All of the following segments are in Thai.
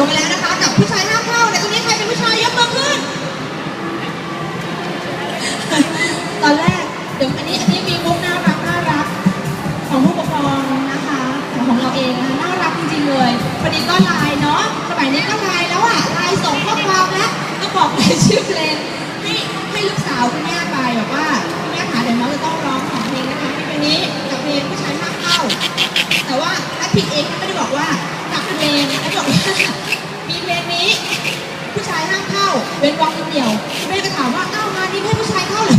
ลงไปแล้วนะคะ กับผู้ชายห้ามเข้าแต่ตรงนี้ใครเป็นผู้ชายยกมือขึ้น ตอนแรกเดี๋ยวอันนี้อันนี้มีมุกน่ารักน่ารัก ของผู้ปกครองนะคะของของเราเองนะคะน่ารักจริงๆเลยพอดีก็ไลน์เนาะสมัยนี้ก็ไลน์แล้วอะไลน์ส่งข้อความแล้วก็บอกเลยชื่อเพลงให้ให้ลูกสาวคุณแม่ไปบอกว่าคุณแม่คะเดี๋ยวน้องจะต้องร้องสองเพลงนะคะเพลงนี้กับเพลงผู้ชายห้ามเข้า แต่ว่าแอปพิกเอง มีเพลงนี้ ผู้ชายห้ามเข้าเว้นวรรคนิดเดียวแม่ก็ถามว่าอ้าวงานนี้ไม่ให้ผู้ชายเข้าเหรอ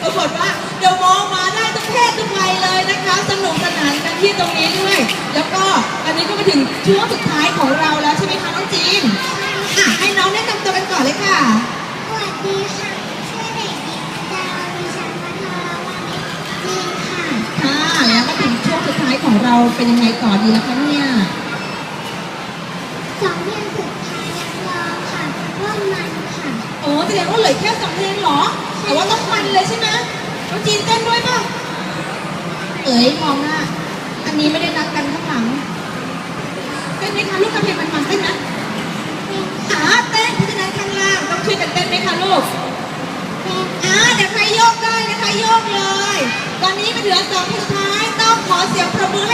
ปรากฏว่าเดี๋ยวมองมาได้ทุกเพศทุกวัยเลยนะคะสนุกสนานกันที่ตรงนี้ด้วย แล้วก็อันนี้ก็มาถึงช่วงสุดท้ายของเราแล้วใช่ไหมคะน้องจีนอะให้น้องแนะนำตัวกันก่อนเลยค่ะสวัสดีค่ะชื่อเด็กหญิงดาวดิฉันพัทรวานิชจีนค่ะค่ะแล้วก็ถึงช่วงสุดท้ายของเราเป็นยังไงต่อดีล่ะคะเนี่ย สองเพลงสุดท้ายนักร้องค่ะว่ามันค่ะ โอ้แส ดงว่าเหลือแค่สองเพลงเหรอ แต่ว่าต้องมันเลยใช่ไหมน้องจีนเต้นด้วยป่ะ เอ๋ยมองหน้า อันนี้ไม่ได้นัดกันข้างหลัง เต้นไหมคะลูกทำเพลงมันมันๆเต้นนะหาเต้นเพราะฉะนั้นข้างล่างต้องช่วยกันเต้นไหมคะลูกอ่าเดี๋ยวใครโยกได้นะคะโยกเลย ตอนนี้มันเหลือสองเพลงสุดท้าย ต้องขอเสียงประมือให้